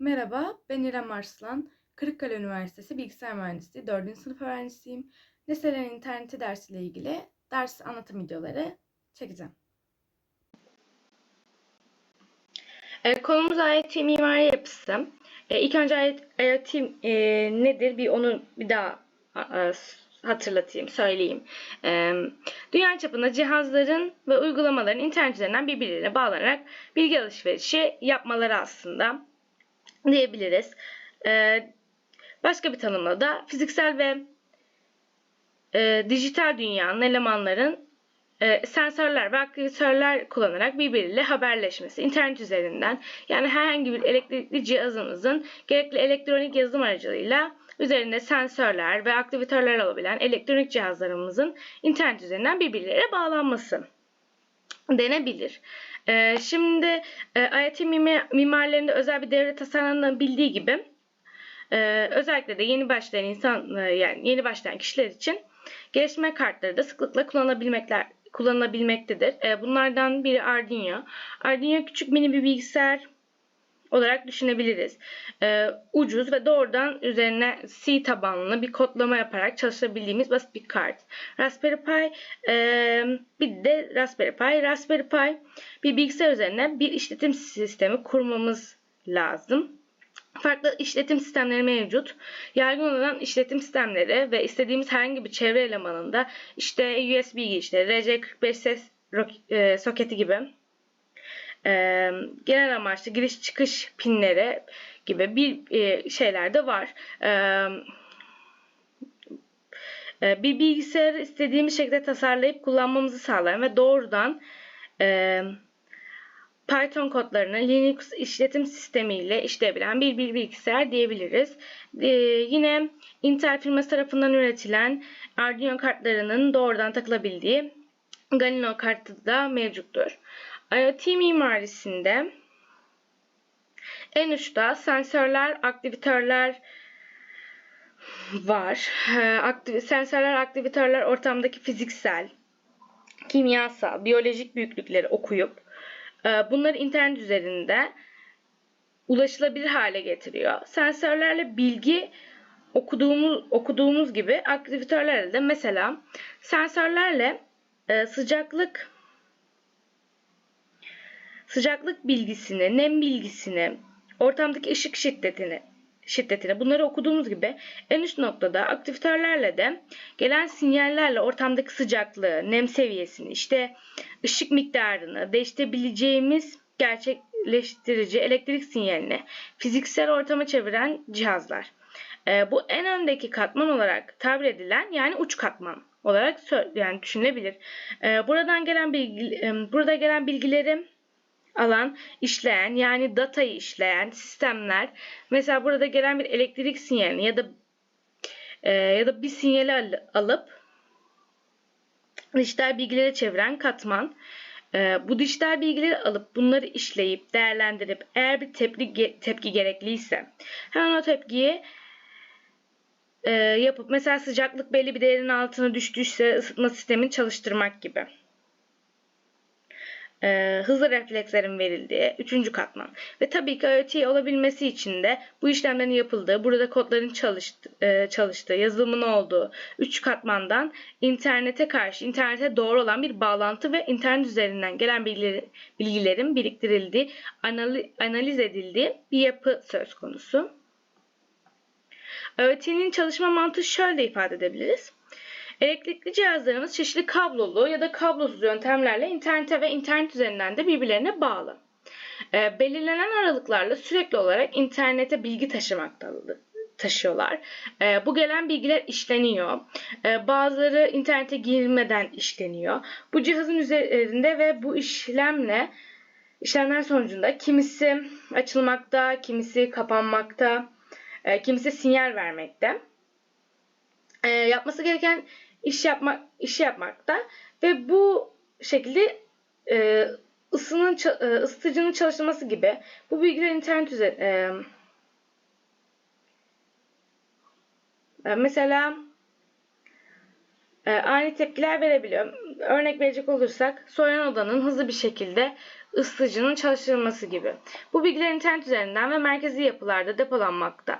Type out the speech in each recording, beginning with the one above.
Merhaba, ben İrem Arslan. Kırıkkale Üniversitesi Bilgisayar Mühendisliği 4. sınıf öğrencisiyim. Nesnelerin interneti dersiyle ilgili ders anlatım videoları çekeceğim. E, konumuz IoT mimari yapısı. E, ilk önce IoT e, nedir bir onu bir daha e, hatırlatayım, söyleyeyim. E, dünya çapında cihazların ve uygulamaların internet üzerinden birbirine bağlanarak bilgi alışverişi yapmaları aslında diyebiliriz. E, başka bir tanımla da fiziksel ve e, dijital dünyanın elemanların e, sensörler ve aktivitörler kullanarak birbiriyle haberleşmesi internet üzerinden yani herhangi bir elektrikli cihazımızın gerekli elektronik yazılım aracılığıyla üzerinde sensörler ve aktivitörler olabilen elektronik cihazlarımızın internet üzerinden birbirleriyle bağlanması denebilir. E, şimdi e, IoT mimarlarında özel bir devre tasarlanabildiği gibi e, özellikle de yeni başlayan insan e, yani yeni başlayan kişiler için gelişme kartları da sıklıkla kullanabilmekler kullanılabilmektedir. E, bunlardan biri Arduino. Arduino küçük mini bir bilgisayar olarak düşünebiliriz. E, ucuz ve doğrudan üzerine C tabanlı bir kodlama yaparak çalışabildiğimiz basit bir kart. Raspberry Pi e, bir de Raspberry Pi. Raspberry Pi bir bilgisayar üzerine bir işletim sistemi kurmamız lazım. Farklı işletim sistemleri mevcut. Yaygın olan işletim sistemleri ve istediğimiz herhangi bir çevre elemanında işte USB girişleri, RC45 ses e, soketi gibi e, genel amaçlı giriş çıkış pinleri gibi bir e, şeyler de var. bir bilgisayar istediğimiz şekilde tasarlayıp kullanmamızı sağlayan ve doğrudan Python kodlarını Linux işletim sistemiyle işleyebilen bir, bir bilgisayar diyebiliriz. Ee, yine Intel firması tarafından üretilen Arduino kartlarının doğrudan takılabildiği Galileo kartı da mevcuttur. IoT mimarisinde en uçta sensörler, aktivitörler var. Ee, aktiv sensörler, aktivitörler ortamdaki fiziksel, kimyasal, biyolojik büyüklükleri okuyup ee, bunları internet üzerinde ulaşılabilir hale getiriyor. Sensörlerle bilgi okuduğumuz okuduğumuz gibi aktivitörlerle de mesela sensörlerle e, sıcaklık sıcaklık bilgisini, nem bilgisini, ortamdaki ışık şiddetini şiddetini bunları okuduğumuz gibi en üst noktada aktivitörlerle de gelen sinyallerle ortamdaki sıcaklığı, nem seviyesini, işte ışık miktarını değiştirebileceğimiz gerçekleştirici elektrik sinyalini fiziksel ortama çeviren cihazlar. E, bu en öndeki katman olarak tabir edilen yani uç katman olarak yani düşünülebilir. E, buradan gelen bilgi, e, burada gelen bilgileri alan işleyen yani datayı işleyen sistemler. Mesela burada gelen bir elektrik sinyalini ya da e, ya da bir sinyali al, alıp dijital bilgilere çeviren katman. E, bu dijital bilgileri alıp bunları işleyip değerlendirip eğer bir tepki, tepki gerekliyse hemen o tepkiyi e, yapıp mesela sıcaklık belli bir değerin altına düştüyse ısıtma sistemini çalıştırmak gibi e, hızlı reflekslerin verildiği üçüncü katman. Ve tabii ki IoT olabilmesi için de bu işlemlerin yapıldığı, burada kodların çalıştı, e, çalıştığı, yazılımın olduğu üç katmandan internete karşı, internete doğru olan bir bağlantı ve internet üzerinden gelen bilgileri, bilgilerin biriktirildiği, analiz, analiz edildiği bir yapı söz konusu. IoT'nin çalışma mantığı şöyle ifade edebiliriz. Elektrikli cihazlarımız çeşitli kablolu ya da kablosuz yöntemlerle internete ve internet üzerinden de birbirlerine bağlı. E, belirlenen aralıklarla sürekli olarak internete bilgi taşımaktadır taşıyorlar. E, bu gelen bilgiler işleniyor. E, bazıları internete girmeden işleniyor. Bu cihazın üzerinde ve bu işlemle işlemler sonucunda kimisi açılmakta, kimisi kapanmakta, e, kimisi sinyal vermekte. E, yapması gereken iş yapmak iş yapmakta ve bu şekilde e, ısının e, ısıtıcının çalışması gibi bu bilgiler internet üzerinde e, mesela e, ani tepkiler verebiliyor. Örnek verecek olursak soğuyan odanın hızlı bir şekilde ısıtıcının çalıştırılması gibi. Bu bilgiler internet üzerinden ve merkezi yapılarda depolanmakta.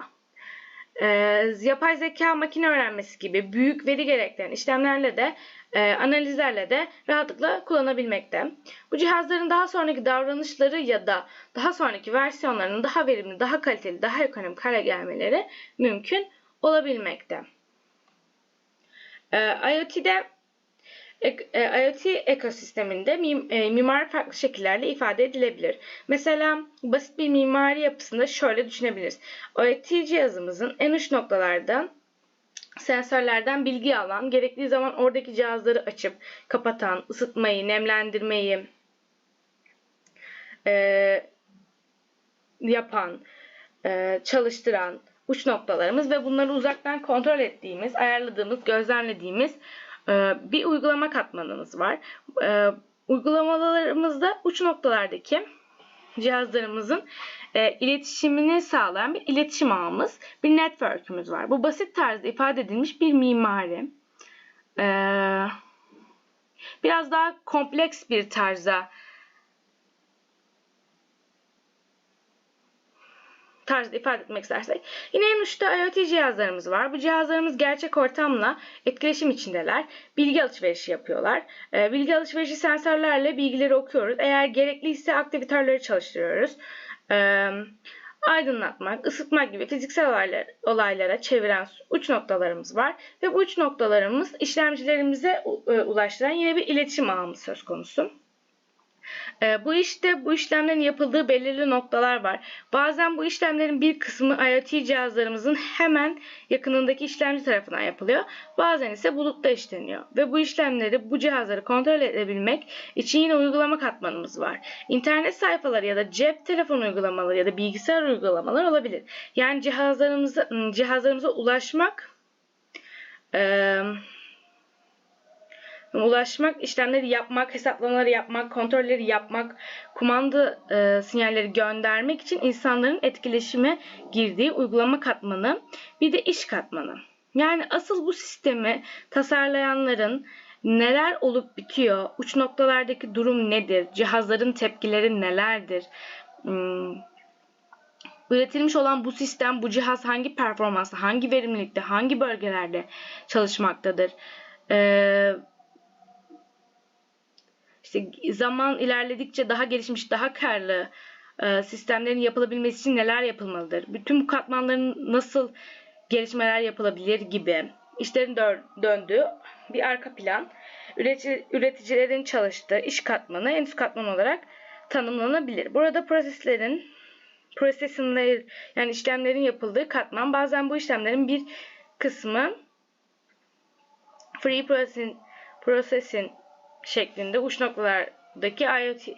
Ee, yapay zeka makine öğrenmesi gibi büyük veri gerektiren işlemlerle de e, analizlerle de rahatlıkla kullanabilmekte. Bu cihazların daha sonraki davranışları ya da daha sonraki versiyonlarının daha verimli, daha kaliteli, daha ekonomik hale gelmeleri mümkün olabilmekte. Ee, IoT'de e, IoT ekosisteminde e, mimari farklı şekillerle ifade edilebilir. Mesela basit bir mimari yapısında şöyle düşünebiliriz. IoT cihazımızın en uç noktalardan sensörlerden bilgi alan, gerektiği zaman oradaki cihazları açıp kapatan, ısıtmayı, nemlendirmeyi e, yapan, e, çalıştıran uç noktalarımız ve bunları uzaktan kontrol ettiğimiz, ayarladığımız, gözlemlediğimiz e, bir uygulama katmanımız var. E, uygulamalarımızda uç noktalardaki cihazlarımızın e, iletişimini sağlayan bir iletişim ağımız, bir network'ümüz var. Bu basit tarzda ifade edilmiş bir mimari. E, biraz daha kompleks bir tarza tarzda ifade etmek istersek. Yine en uçta IoT cihazlarımız var. Bu cihazlarımız gerçek ortamla etkileşim içindeler. Bilgi alışverişi yapıyorlar. Ee, bilgi alışverişi sensörlerle bilgileri okuyoruz. Eğer gerekliyse aktivitörleri çalıştırıyoruz. Ee, aydınlatmak, ısıtmak gibi fiziksel olaylar, olaylara çeviren uç noktalarımız var. Ve bu uç noktalarımız işlemcilerimize e, ulaştıran yine bir iletişim ağımız söz konusu. E, bu işte bu işlemlerin yapıldığı belirli noktalar var. Bazen bu işlemlerin bir kısmı IoT cihazlarımızın hemen yakınındaki işlemci tarafından yapılıyor. Bazen ise bulutta işleniyor. Ve bu işlemleri, bu cihazları kontrol edebilmek için yine uygulama katmanımız var. İnternet sayfaları ya da cep telefon uygulamaları ya da bilgisayar uygulamaları olabilir. Yani cihazlarımıza, cihazlarımıza ulaşmak eee ulaşmak, işlemleri yapmak, hesaplamaları yapmak, kontrolleri yapmak, kumanda e, sinyalleri göndermek için insanların etkileşime girdiği uygulama katmanı, bir de iş katmanı. Yani asıl bu sistemi tasarlayanların neler olup bitiyor, uç noktalardaki durum nedir, cihazların tepkileri nelerdir, hmm, üretilmiş olan bu sistem, bu cihaz hangi performansta, hangi verimlilikte, hangi bölgelerde çalışmaktadır, ee, işte zaman ilerledikçe daha gelişmiş, daha karlı e, sistemlerin yapılabilmesi için neler yapılmalıdır? Bütün bu katmanların nasıl gelişmeler yapılabilir gibi işlerin döndüğü bir arka plan. Üretici, üreticilerin çalıştığı iş katmanı en üst katman olarak tanımlanabilir. Burada proseslerin processing yani işlemlerin yapıldığı katman bazen bu işlemlerin bir kısmı free processing, processing şeklinde uç noktalardaki IoT,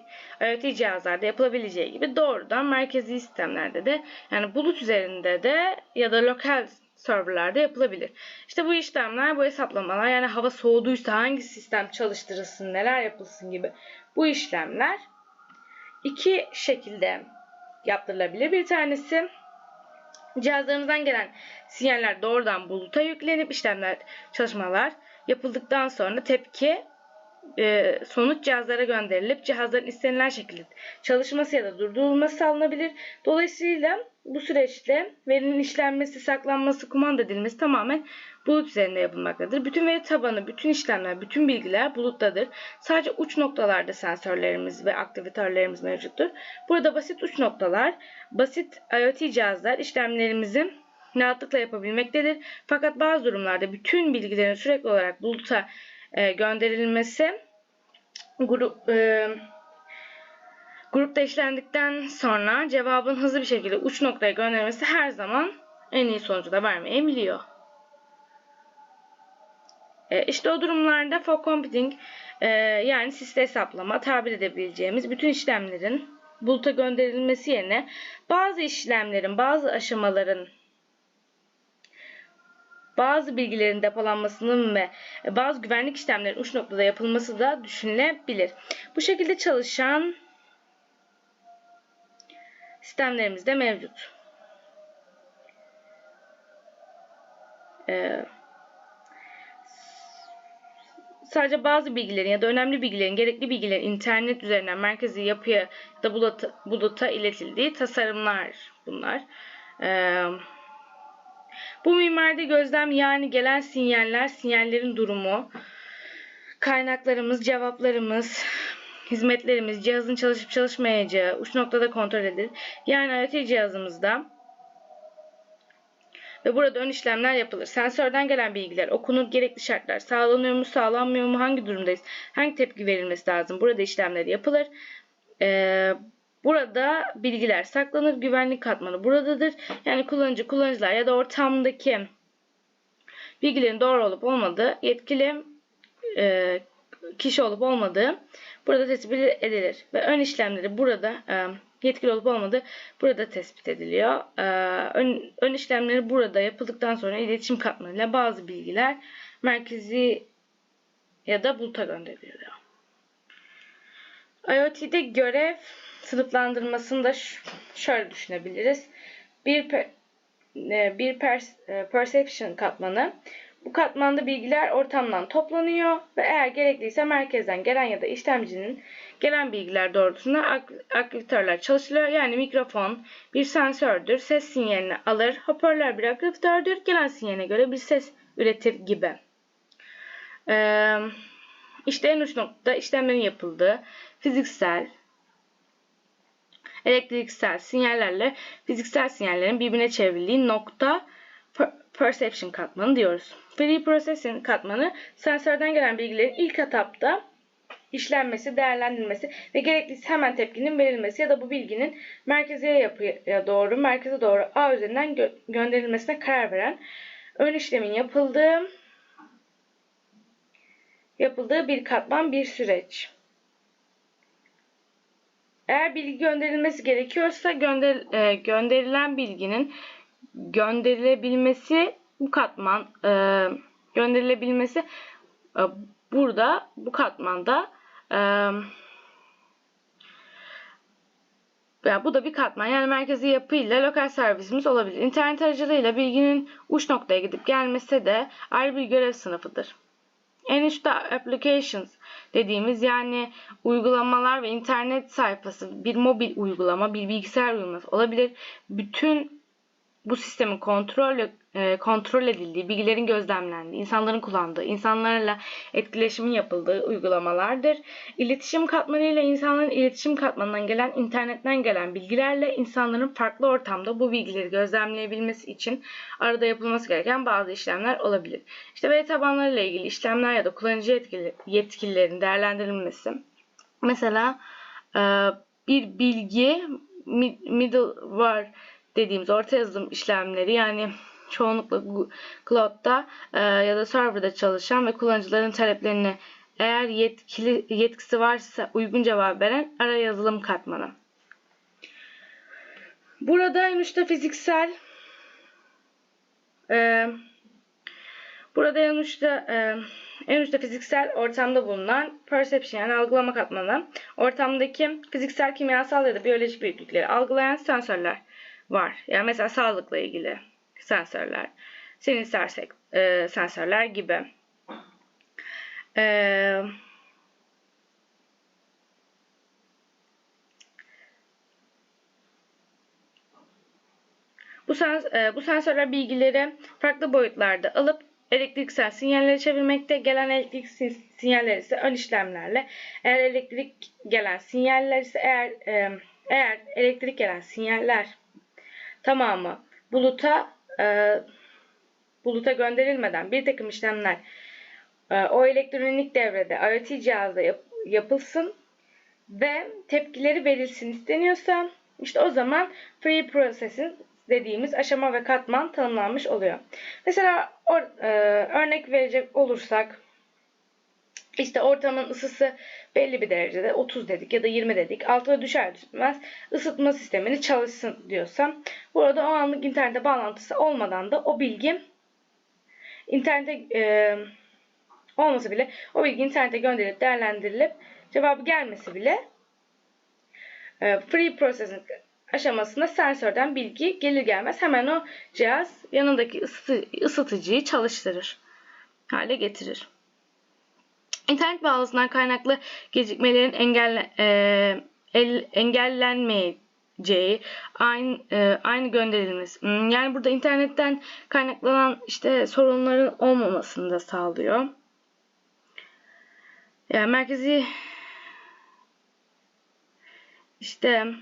IoT cihazlarda yapılabileceği gibi doğrudan merkezi sistemlerde de yani bulut üzerinde de ya da lokal serverlarda yapılabilir. İşte bu işlemler, bu hesaplamalar yani hava soğuduysa hangi sistem çalıştırılsın, neler yapılsın gibi bu işlemler iki şekilde yaptırılabilir. Bir tanesi cihazlarımızdan gelen sinyaller doğrudan buluta yüklenip işlemler, çalışmalar yapıldıktan sonra tepki e, sonuç cihazlara gönderilip cihazların istenilen şekilde çalışması ya da durdurulması sağlanabilir. Dolayısıyla bu süreçte verinin işlenmesi, saklanması, kumanda edilmesi tamamen bulut üzerinde yapılmaktadır. Bütün veri tabanı, bütün işlemler, bütün bilgiler buluttadır. Sadece uç noktalarda sensörlerimiz ve aktivitörlerimiz mevcuttur. Burada basit uç noktalar, basit IoT cihazlar işlemlerimizi rahatlıkla yapabilmektedir. Fakat bazı durumlarda bütün bilgilerin sürekli olarak buluta e, gönderilmesi grup e, grupta işlendikten sonra cevabın hızlı bir şekilde uç noktaya gönderilmesi her zaman en iyi sonucu da vermeyebiliyor. E, işte o durumlarda fog computing e, yani siste hesaplama tabir edebileceğimiz bütün işlemlerin buluta gönderilmesi yerine bazı işlemlerin, bazı aşamaların bazı bilgilerin depolanmasının ve bazı güvenlik işlemlerinin uç noktada yapılması da düşünülebilir. Bu şekilde çalışan sistemlerimiz de mevcut. Ee, sadece bazı bilgilerin ya da önemli bilgilerin, gerekli bilgilerin internet üzerinden merkezi yapıya ya da buluta, buluta iletildiği tasarımlar bunlar. Ee, bu mimaride gözlem yani gelen sinyaller, sinyallerin durumu, kaynaklarımız, cevaplarımız, hizmetlerimiz, cihazın çalışıp çalışmayacağı uç noktada kontrol edilir. Yani IoT cihazımızda ve burada ön işlemler yapılır. Sensörden gelen bilgiler okunur, gerekli şartlar sağlanıyor mu, sağlanmıyor mu, hangi durumdayız, hangi tepki verilmesi lazım. Burada işlemler yapılır. Ee, burada bilgiler saklanır, güvenlik katmanı buradadır. Yani kullanıcı, kullanıcılar ya da ortamdaki bilgilerin doğru olup olmadığı, yetkili e, kişi olup olmadığı burada tespit edilir. Ve ön işlemleri burada e, yetkili olup olmadığı burada tespit ediliyor. E, ön, ön işlemleri burada yapıldıktan sonra iletişim katmanıyla bazı bilgiler merkezi ya da buluta gönderiliyor. IoT'de görev sınıflandırmasını da şöyle düşünebiliriz. Bir e, bir e, perception katmanı. Bu katmanda bilgiler ortamdan toplanıyor ve eğer gerekliyse merkezden gelen ya da işlemcinin gelen bilgiler doğrultusunda ak- çalışılıyor. Yani mikrofon bir sensördür. Ses sinyalini alır. Hoparlör bir aktivitördür. Gelen sinyaline göre bir ses üretir gibi. Ee, işte en uç noktada işlemlerin yapıldığı fiziksel, elektriksel sinyallerle fiziksel sinyallerin birbirine çevrildiği nokta per- perception katmanı diyoruz. Free processing katmanı sensörden gelen bilgilerin ilk etapta işlenmesi, değerlendirilmesi ve gerekliyse hemen tepkinin verilmesi ya da bu bilginin merkeze yapıya doğru, merkeze doğru ağ üzerinden gö- gönderilmesine karar veren ön işlemin yapıldığı yapıldığı bir katman, bir süreç. Eğer bilgi gönderilmesi gerekiyorsa gönder, e, gönderilen bilginin gönderilebilmesi bu katman e, gönderilebilmesi e, burada bu katmanda e, ya bu da bir katman. Yani merkezi yapıyla lokal servisimiz olabilir. İnternet aracılığıyla bilginin uç noktaya gidip gelmesi de ayrı bir görev sınıfıdır. En üstte applications dediğimiz yani uygulamalar ve internet sayfası, bir mobil uygulama, bir bilgisayar uygulaması olabilir. Bütün bu sistemin kontrol e, kontrol edildiği, bilgilerin gözlemlendiği, insanların kullandığı, insanlarla etkileşimin yapıldığı uygulamalardır. İletişim katmanıyla insanların iletişim katmanından gelen, internetten gelen bilgilerle insanların farklı ortamda bu bilgileri gözlemleyebilmesi için arada yapılması gereken bazı işlemler olabilir. İşte veri tabanlarıyla ilgili işlemler ya da kullanıcı yetkili, yetkililerin değerlendirilmesi. Mesela e, bir bilgi middleware dediğimiz orta yazılım işlemleri yani çoğunlukla cloud'da e, ya da serverda çalışan ve kullanıcıların taleplerini eğer yetkili yetkisi varsa uygun cevap veren ara yazılım katmanı. Burada en üstte fiziksel e, burada en üstte e, en üstte fiziksel ortamda bulunan perception yani algılama katmanı. Ortamdaki fiziksel, kimyasal ya da biyolojik büyüklükleri algılayan sensörler var. Yani mesela sağlıkla ilgili sensörler, sek- e, sensörler gibi. E, bu, sens e, bu sensörler bilgileri farklı boyutlarda alıp elektriksel sinyallere çevirmekte. Gelen elektrik sinyaller ise ön işlemlerle. Eğer elektrik gelen sinyaller ise eğer e, eğer elektrik gelen sinyaller tamamı buluta e, buluta gönderilmeden bir takım işlemler e, o elektronik devrede IoT cihazda yap, yapılsın ve tepkileri verilsin isteniyorsa işte o zaman free processing dediğimiz aşama ve katman tanımlanmış oluyor. Mesela or, e, örnek verecek olursak işte ortamın ısısı belli bir derecede 30 dedik ya da 20 dedik. Altına düşer düşmez ısıtma sistemini çalışsın diyorsam burada o anlık internete bağlantısı olmadan da o bilgi internete e, olması bile o bilgi internete gönderilip değerlendirilip cevabı gelmesi bile e, free processing aşamasında sensörden bilgi gelir gelmez hemen o cihaz yanındaki ısıtı, ısıtıcıyı çalıştırır hale getirir. İnternet bağlantısından kaynaklı gecikmelerin engelle, e, el- engellenmeyeceği, aynı e, aynı gönderilmesi. Hmm, Yani burada internetten kaynaklanan işte sorunların olmamasını da sağlıyor. Yani merkezi işte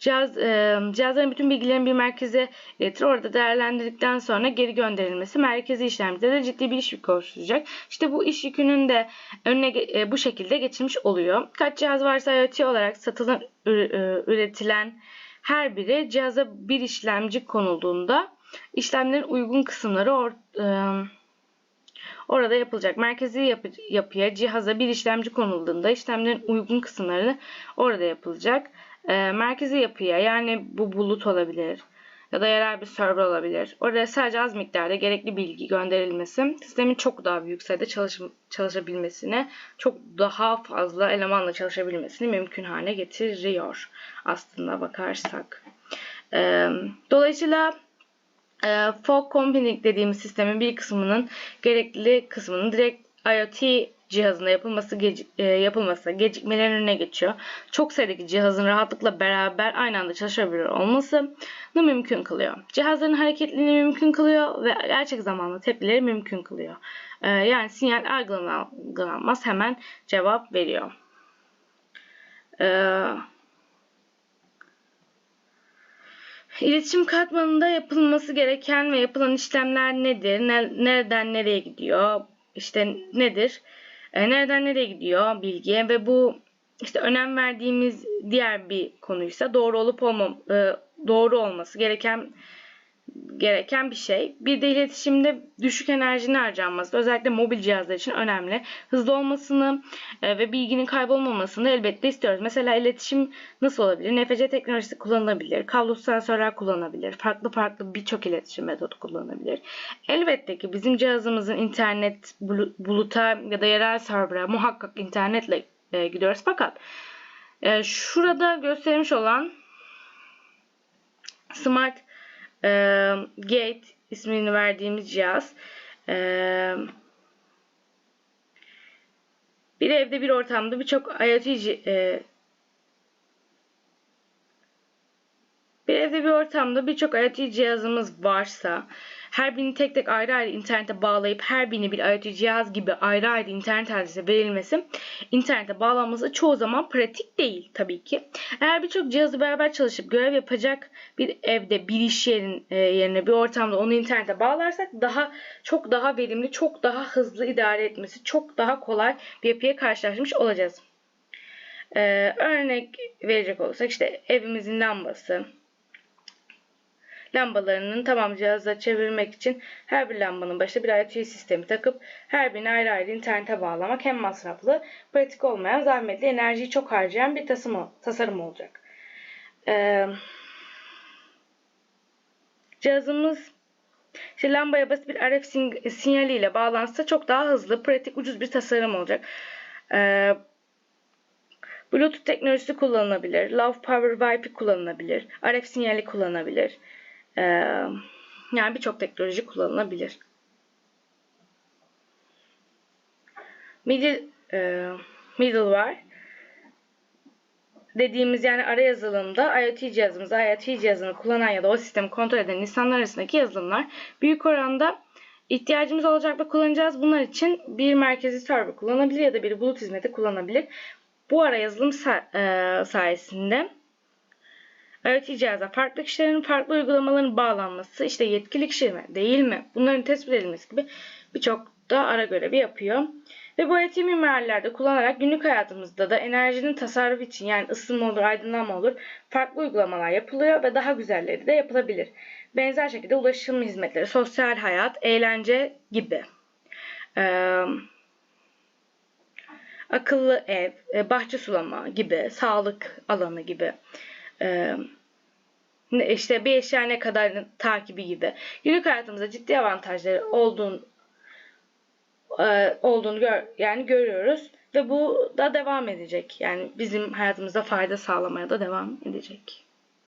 cihaz, e, cihazların bütün bilgilerin bir merkeze iletir. Orada değerlendirdikten sonra geri gönderilmesi merkezi işlemcide de ciddi bir iş yükü oluşturacak. İşte bu iş yükünün de önüne e, bu şekilde geçilmiş oluyor. Kaç cihaz varsa IoT olarak satılan, e, üretilen her biri cihaza bir işlemci konulduğunda işlemlerin uygun kısımları or- e, orada yapılacak. Merkezi yapı- yapıya cihaza bir işlemci konulduğunda işlemlerin uygun kısımları orada yapılacak. Ee, merkezi yapıya yani bu bulut olabilir ya da yerel bir server olabilir. Oraya sadece az miktarda gerekli bilgi gönderilmesi sistemin çok daha büyük sayıda çalış çalışabilmesine, çok daha fazla elemanla çalışabilmesini mümkün hale getiriyor aslında bakarsak. Ee, dolayısıyla e, fog computing dediğimiz sistemin bir kısmının gerekli kısmının direkt IoT cihazında yapılması geci- e, yapılması gecikmelerin önüne geçiyor. Çok sayıdaki cihazın rahatlıkla beraber aynı anda çalışabilir olması da mümkün kılıyor. Cihazların hareketliliğini mümkün kılıyor ve gerçek zamanlı tepkileri mümkün kılıyor. E, yani sinyal algılanmaz hemen cevap veriyor. Eee İletişim katmanında yapılması gereken ve yapılan işlemler nedir? Ne- nereden nereye gidiyor? İşte nedir? E, nereden nereye gidiyor bilgiye ve bu işte önem verdiğimiz diğer bir konuysa doğru olup olmam e, doğru olması gereken gereken bir şey. Bir de iletişimde düşük enerjinin harcanması özellikle mobil cihazlar için önemli. Hızlı olmasını e, ve bilginin kaybolmamasını elbette istiyoruz. Mesela iletişim nasıl olabilir? NFC teknolojisi kullanılabilir. Kablosuz sensörler kullanılabilir. Farklı farklı birçok iletişim metodu kullanılabilir. Elbette ki bizim cihazımızın internet bulu- buluta ya da yerel server'a muhakkak internetle e, gidiyoruz. Fakat e, şurada göstermiş olan Smart e, Gate ismini verdiğimiz cihaz. E, bir evde bir ortamda birçok IoT e, bir evde bir ortamda birçok IoT cihazımız varsa her birini tek tek ayrı ayrı internete bağlayıp her birini bir IoT cihaz gibi ayrı ayrı internet adresi verilmesi internete bağlanması çoğu zaman pratik değil tabii ki. Eğer birçok cihazı beraber çalışıp görev yapacak bir evde bir iş yerin, e, yerine bir ortamda onu internete bağlarsak daha çok daha verimli, çok daha hızlı idare etmesi, çok daha kolay bir yapıya karşılaşmış olacağız. Ee, örnek verecek olursak işte evimizin lambası, lambalarının tamam cihaza çevirmek için her bir lambanın başına bir IoT sistemi takıp her birini ayrı ayrı internete bağlamak hem masraflı, pratik olmayan, zahmetli, enerjiyi çok harcayan bir tasarım, tasarım olacak. Ee, cihazımız işte lambaya basit bir RF sin- sinyaliyle bağlansa çok daha hızlı, pratik, ucuz bir tasarım olacak. Ee, Bluetooth teknolojisi kullanılabilir. Low Power Wi-Fi kullanılabilir. RF sinyali kullanılabilir. Ee, yani birçok teknoloji kullanılabilir. Middle, e, middleware dediğimiz yani ara yazılımda IoT cihazımızı, IoT cihazını kullanan ya da o sistemi kontrol eden insanlar arasındaki yazılımlar büyük oranda ihtiyacımız olacak ve kullanacağız. Bunlar için bir merkezi server kullanabilir ya da bir bulut hizmeti kullanabilir. Bu ara yazılım e, sayesinde IoT cihaza farklı kişilerin farklı uygulamaların bağlanması, işte yetkili kişi mi, değil mi? Bunların tespit edilmesi gibi birçok da ara görevi yapıyor. Ve bu IoT mimarilerde kullanarak günlük hayatımızda da enerjinin tasarrufu için yani ısınma olur, aydınlanma olur farklı uygulamalar yapılıyor ve daha güzelleri de yapılabilir. Benzer şekilde ulaşım hizmetleri, sosyal hayat, eğlence gibi. Ee, akıllı ev, e, bahçe sulama gibi, sağlık alanı gibi. Ne- işte bir eşya ne kadar takibi gibi. Günlük hayatımızda ciddi avantajları olduğunu e, olduğunu gör, yani görüyoruz ve bu da devam edecek. Yani bizim hayatımıza fayda sağlamaya da devam edecek.